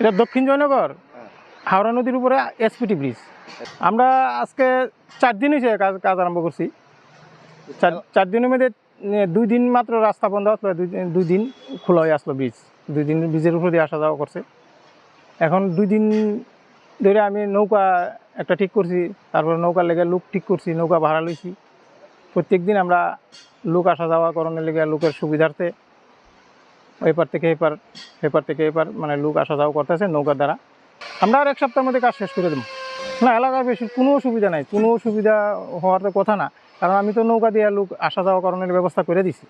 এটা দক্ষিণ জয়নগর। হাওড়া নদীর উপরে এসপিটি ব্রিজ আমরা আজকে চার দিন হয়েছে কাজ কাজ আরম্ভ করছি। চার চার দিনের মধ্যে দুই দিন মাত্র রাস্তা বন্ধ আসলো দুই দিন- খোলা হয়ে আসলো ব্রিজ দুই দিন ব্রিজের উপর দিয়ে আসা যাওয়া করছে। এখন দুই দিন ধরে আমি নৌকা একটা ঠিক করছি, তারপরে নৌকার লেগে লোক ঠিক করছি, নৌকা ভাড়া লইছি। প্রত্যেক দিন আমরা লোক আসা যাওয়া করণের লেগে লোকের সুবিধার্থে এপার থেকে এপার এপার থেকে এপার মানে লোক আসা যাওয়া করতেছে নৌকার দ্বারা। আমরা আর এক সপ্তাহের মধ্যে কাজ শেষ করে দেবো। না, এলাকায় বেশি কোনো অসুবিধা নাই। কোনো অসুবিধা হওয়ার তো কথা না। কারণ আমি তো নৌকা দিয়ে লোক আসা যাওয়া করণের ব্যবস্থা করে দিছি।